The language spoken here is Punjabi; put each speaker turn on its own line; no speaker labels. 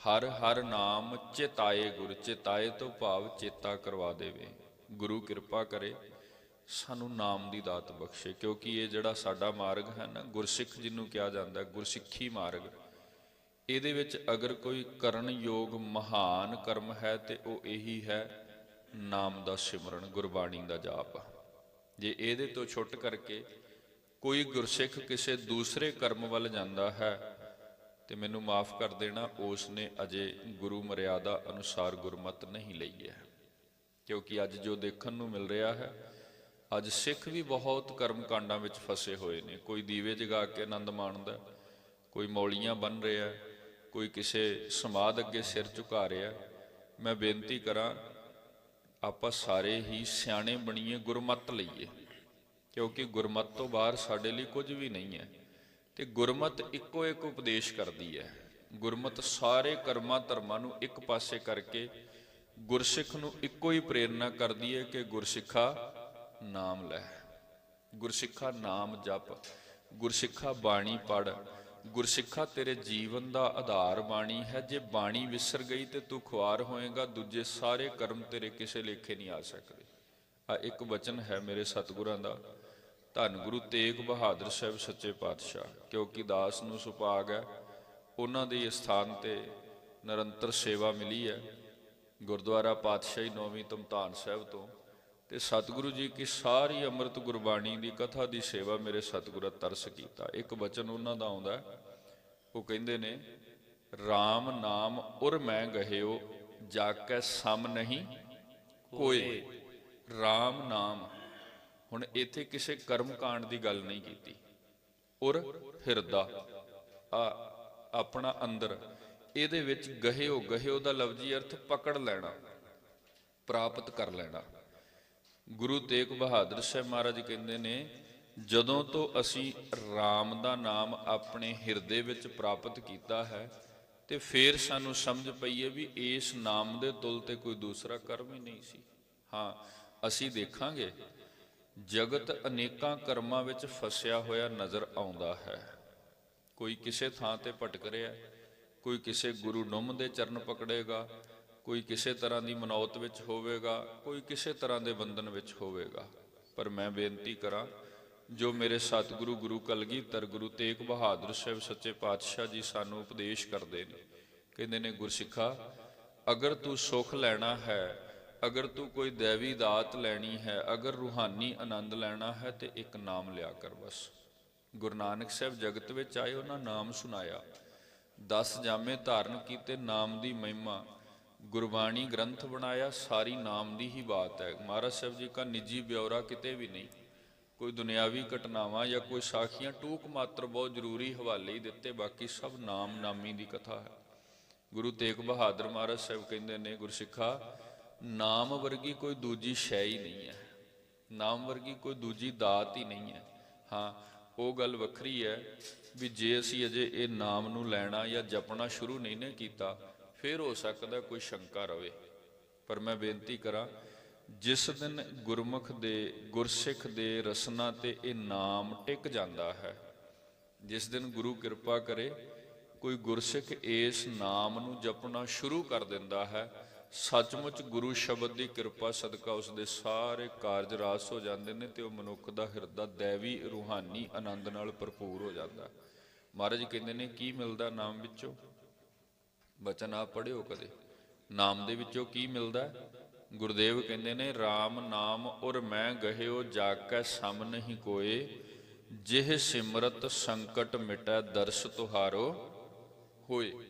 ਹਰ ਹਰ ਨਾਮ ਚਿਤਾਏ ਗੁਰ ਚਿਤਾਏ ਤੋਂ ਭਾਵ ਚੇਤਾ ਕਰਵਾ ਦੇਵੇ। ਗੁਰੂ ਕਿਰਪਾ ਕਰੇ, ਸਾਨੂੰ ਨਾਮ ਦੀ ਦਾਤ ਬਖਸ਼ੇ, ਕਿਉਂਕਿ ਇਹ ਜਿਹੜਾ ਸਾਡਾ ਮਾਰਗ ਹੈ ਨਾ, ਗੁਰਸਿੱਖ ਜਿਹਨੂੰ ਕਿਹਾ ਜਾਂਦਾ, ਗੁਰਸਿੱਖੀ ਮਾਰਗ, ਇਹਦੇ ਵਿੱਚ ਅਗਰ ਕੋਈ ਕਰਨ ਯੋਗ ਮਹਾਨ ਕਰਮ ਹੈ, ਤੇ ਉਹ ਇਹੀ ਹੈ, ਨਾਮ ਦਾ ਸਿਮਰਨ, ਗੁਰਬਾਣੀ ਦਾ ਜਾਪ। ਜੇ ਇਹਦੇ ਤੋਂ ਛੁੱਟ ਕਰਕੇ ਕੋਈ ਗੁਰਸਿੱਖ ਕਿਸੇ ਦੂਸਰੇ ਕਰਮ ਵੱਲ ਜਾਂਦਾ ਹੈ ਤੇ ਮੈਨੂੰ ਮਾਫ ਕਰ ਦੇਣਾ ਉਸ ਨੇ ਅਜੇ ਗੁਰੂ ਮਰਿਆਦਾ ਅਨੁਸਾਰ ਗੁਰਮਤ ਨਹੀਂ ਲਈ ਹੈ। ਕਿਉਂਕਿ ਅੱਜ ਜੋ ਦੇਖਣ ਨੂੰ ਮਿਲ ਰਿਹਾ ਹੈ, ਅੱਜ ਸਿੱਖ ਵੀ ਬਹੁਤ ਕਰਮ ਕਾਂਡਾਂ ਵਿੱਚ ਫਸੇ ਹੋਏ ਨੇ। ਕੋਈ ਦੀਵੇ ਜਗਾ ਕੇ ਆਨੰਦ ਮਾਣਦਾ, ਕੋਈ ਮੌਲੀਆਂ ਬਨ ਰਿਹਾ, ਕੋਈ ਕਿਸੇ ਸਮਾਧ ਅੱਗੇ ਸਿਰ ਝੁਕਾ ਰਿਹਾ। ਮੈਂ ਬੇਨਤੀ ਕਰਾਂ, ਆਪਾਂ ਸਾਰੇ ਹੀ ਸਿਆਣੇ ਬਣੀਏ, ਗੁਰਮਤ ਲਈਏ। ਕਿਉਂਕਿ ਗੁਰਮਤ ਤੋਂ ਬਾਹਰ ਸਾਡੇ ਲਈ ਕੁਝ ਵੀ ਨਹੀਂ ਹੈ। ਤੇ ਗੁਰਮਤ ਇੱਕੋ ਇੱਕ ਉਪਦੇਸ਼ ਕਰਦੀ ਹੈ। ਗੁਰਮਤ ਸਾਰੇ ਕਰਮਾਂ ਧਰਮਾਂ ਨੂੰ ਇੱਕ ਪਾਸੇ ਕਰਕੇ ਗੁਰਸਿੱਖ ਨੂੰ ਇੱਕੋ ਹੀ ਪ੍ਰੇਰਣਾ ਕਰਦੀ ਹੈ ਕਿ ਗੁਰਸਿੱਖਾ ਨਾਮ ਲੈ। ਗੁਰਸਿੱਖਾ ਨਾਮ ਜਪ, ਗੁਰਸਿੱਖਾ ਬਾਣੀ ਪੜ ਗੁਰਸਿੱਖਾ ਤੇਰੇ ਜੀਵਨ ਦਾ ਆਧਾਰ ਬਾਣੀ ਹੈ। ਜੇ ਬਾਣੀ ਵਿਸਰ ਗਈ ਤੇ ਤੂੰ ਖੁਆਰ ਹੋਏਗਾ, ਦੂਜੇ ਸਾਰੇ ਕਰਮ ਤੇਰੇ ਕਿਸੇ ਲੇਖੇ ਨਹੀਂ ਆ ਸਕਦੇ। ਆ ਇੱਕ ਵਚਨ ਹੈ ਮੇਰੇ ਸਤਿਗੁਰਾਂ ਦਾ ਧੰਨ ਗੁਰੂ ਤੇਗ ਬਹਾਦਰ ਸਾਹਿਬ ਸੱਚੇ ਪਾਤਸ਼ਾਹ, ਕਿਉਂਕਿ ਦਾਸ ਨੂੰ ਸੁਭਾਗ ਹੈ, ਉਹਨਾਂ ਦੇ ਸਥਾਨ ਤੇ ਨਿਰੰਤਰ ਸੇਵਾ ਮਿਲੀ ਹੈ। ਗੁਰਦੁਆਰਾ ਪਾਤਸ਼ਾਹੀ ਨੌਵੀਂ ਤਮਤਾਨ ਸਾਹਿਬ ਤੋਂ, ਤੇ ਸਤਿਗੁਰੂ ਜੀ ਕੀ ਸਾਰੀ ਅੰਮ੍ਰਿਤ ਗੁਰਬਾਣੀ ਦੀ ਕਥਾ ਦੀ ਸੇਵਾ ਮੇਰੇ ਸਤਿਗੁਰਾਂ ਤਰਸ ਕੀਤਾ। ਇੱਕ ਬਚਨ ਉਹਨਾਂ ਦਾ ਆਉਂਦਾ ਉਹ ਕਹਿੰਦੇ ਨੇ RAM ਨਾਮ ਉਰ ਮੈਂ ਗਹਿਓ ਜਾ ਕੇ ਸਮ ਨਹੀਂ ਕੋਈ RAM ਨਾਮ ਹੁਣ ਇੱਥੇ ਕਿਸੇ ਕਰਮ ਕਾਂਡ ਦੀ ਗੱਲ ਨਹੀਂ ਕੀਤੀ। ਔਰ ਹਿਰਦਾ ਆ, ਆਪਣਾ ਅੰਦਰ। ਇਹਦੇ ਵਿੱਚ ਗਹਿਓ ਗਹਿਓ ਦਾ ਲਫ਼ਜ਼ੀ ਅਰਥ ਪਕੜ ਲੈਣਾ, ਪ੍ਰਾਪਤ ਕਰ ਲੈਣਾ। ਗੁਰੂ ਤੇਗ ਬਹਾਦਰ ਸਾਹਿਬ ਮਹਾਰਾਜ ਕਹਿੰਦੇ ਨੇ, ਜਦੋਂ ਤੋਂ ਅਸੀਂ RAM ਦਾ ਨਾਮ ਆਪਣੇ ਹਿਰਦੇ ਵਿੱਚ ਪ੍ਰਾਪਤ ਕੀਤਾ ਹੈ, ਤੇ ਫੇਰ ਸਾਨੂੰ ਸਮਝ ਪਈ ਹੈ ਵੀ ਇਸ ਨਾਮ ਦੇ ਤੁਲ ਤੇ ਕੋਈ ਦੂਸਰਾ ਕਰਮ ਹੀ ਨਹੀਂ ਸੀ। ਹਾਂ, ਅਸੀਂ ਦੇਖਾਂਗੇ ਜਗਤ ਅਨੇਕਾਂ ਕਰਮਾਂ ਵਿੱਚ ਫਸਿਆ ਹੋਇਆ ਨਜ਼ਰ ਆਉਂਦਾ ਹੈ। ਕੋਈ ਕਿਸੇ ਥਾਂ ਤੇ ਭਟਕ ਰਿਹਾ ਕੋਈ ਕਿਸੇ ਗੁਰੂ ਨੁੰਮ ਦੇ ਚਰਨ ਪਕੜੇਗਾ, ਕੋਈ ਕਿਸੇ ਤਰ੍ਹਾਂ ਦੀ ਮਨੌਤ ਵਿੱਚ ਹੋਵੇਗਾ, ਕੋਈ ਕਿਸੇ ਤਰ੍ਹਾਂ ਦੇ ਬੰਧਨ ਵਿੱਚ ਹੋਵੇਗਾ। ਪਰ ਮੈਂ ਬੇਨਤੀ ਕਰਾਂ, ਜੋ ਮੇਰੇ ਸਤਿਗੁਰੂ ਗੁਰੂ ਕਲਗੀਧਰ, ਗੁਰੂ ਤੇਗ ਬਹਾਦਰ ਸਾਹਿਬ ਸੱਚੇ ਪਾਤਸ਼ਾਹ ਜੀ ਸਾਨੂੰ ਉਪਦੇਸ਼ ਕਰਦੇ ਨੇ, ਕਹਿੰਦੇ ਨੇ, ਗੁਰਸਿੱਖਾ, ਅਗਰ ਤੂੰ ਸੁਖ ਲੈਣਾ ਹੈ ਅਗਰ ਤੂੰ ਕੋਈ ਦੇਵੀ ਦਾਤ ਲੈਣੀ ਹੈ, ਅਗਰ ਰੂਹਾਨੀ ਆਨੰਦ ਲੈਣਾ ਹੈ, ਤੇ ਇੱਕ ਨਾਮ ਲਿਆ ਕਰ ਬਸ। ਗੁਰੂ ਨਾਨਕ ਸਾਹਿਬ ਜਗਤ ਵਿੱਚ ਆਏ, ਉਹਨਾਂ ਨਾਮ ਸੁਨਾਇਆ 10 ਜਾਮੇ ਧਾਰਨ ਕੀਤੇ, ਨਾਮ ਦੀ ਮਹਿਮਾ। ਗੁਰਬਾਣੀ ਗ੍ਰੰਥ ਬਣਾਇਆ, ਸਾਰੀ ਨਾਮ ਦੀ ਹੀ ਬਾਤ ਹੈ। ਮਹਾਰਾਜ ਸਾਹਿਬ ਜੀ ਦਾ ਨਿੱਜੀ ਬਿਉਰਾ ਕਿਤੇ ਵੀ ਨਹੀਂ। ਕੋਈ ਦੁਨਿਆਵੀ ਘਟਨਾਵਾਂ ਜਾਂ ਕੋਈ ਸਾਖੀਆਂ, ਟੂਕ ਮਾਤਰ ਬਹੁਤ ਜ਼ਰੂਰੀ ਹਵਾਲੇ ਹੀ ਦਿੱਤੇ, ਬਾਕੀ ਸਭ ਨਾਮ ਨਾਮੀ ਦੀ ਕਥਾ ਹੈ। ਗੁਰੂ ਤੇਗ ਬਹਾਦਰ ਮਹਾਰਾਜ ਸਾਹਿਬ ਕਹਿੰਦੇ ਨੇ, ਗੁਰਸਿੱਖਾ ਨਾਮ ਵਰਗੀ ਕੋਈ ਦੂਜੀ ਸ਼ੈ ਹੀ ਨਹੀਂ ਹੈ। ਨਾਮ ਵਰਗੀ ਕੋਈ ਦੂਜੀ ਦਾਤ ਹੀ ਨਹੀਂ ਹੈ। ਹਾਂ, ਉਹ ਗੱਲ ਵੱਖਰੀ ਹੈ ਵੀ ਜੇ ਅਸੀਂ ਅਜੇ ਇਹ ਨਾਮ ਨੂੰ ਲੈਣਾ ਜਾਂ ਜਪਣਾ ਸ਼ੁਰੂ ਨਹੀਂ ਨੇ ਕੀਤਾ, ਫਿਰ ਹੋ ਸਕਦਾ ਕੋਈ ਸ਼ੰਕਾ ਰਵੇ। ਪਰ ਮੈਂ ਬੇਨਤੀ ਕਰਾਂ, ਜਿਸ ਦਿਨ ਗੁਰਮੁਖ ਦੇ, ਗੁਰਸਿੱਖ ਦੇ ਰਸਨਾ ਤੇ ਇਹ ਨਾਮ ਟਿਕ ਜਾਂਦਾ ਹੈ, ਜਿਸ ਦਿਨ ਗੁਰੂ ਕਿਰਪਾ ਕਰੇ, ਕੋਈ ਗੁਰਸਿੱਖ ਇਸ ਨਾਮ ਨੂੰ ਜਪਣਾ ਸ਼ੁਰੂ ਕਰ ਦਿੰਦਾ ਹੈ ਸੱਚਮੁੱਚ ਗੁਰੂ ਸ਼ਬਦ ਦੀ ਕਿਰਪਾ, ਸਦਕਾ ਉਸ ਦੇ ਸਾਰੇ ਕਾਰਜ ਰਾਸ ਹੋ ਜਾਂਦੇ ਨੇ ਤੇ ਉਹ ਮਨੁੱਖ ਦਾ ਹਿਰਦਾ, ਦੇਵੀ ਰੂਹਾਨੀ ਆਨੰਦ ਨਾਲ ਭਰਪੂਰ ਹੋ ਜਾਂਦਾ। ਮਹਾਰਾਜ ਕਹਿੰਦੇ ਨੇ, ਕੀ ਮਿਲਦਾ ਨਾਮ ਵਿੱਚੋਂ? ਬਚਨ ਆ ਪੜਿਓ ਕਦੇ। ਨਾਮ ਦੇ ਵਿੱਚੋਂ ਕੀ ਮਿਲਦਾ? ਗੁਰਦੇਵ ਕਹਿੰਦੇ ਨੇ RAM ਨਾਮ ਔਰ ਮੈਂ ਗਹਿਓ ਜਾ ਕੇ ਸਮ ਨਹੀਂ ਕੋਏ, ਜਿਹ ਸਿਮਰਤ ਸੰਕਟ ਮਿਟੈ ਦਰਸ ਤੁਹਾਰੋ ਹੋਏ।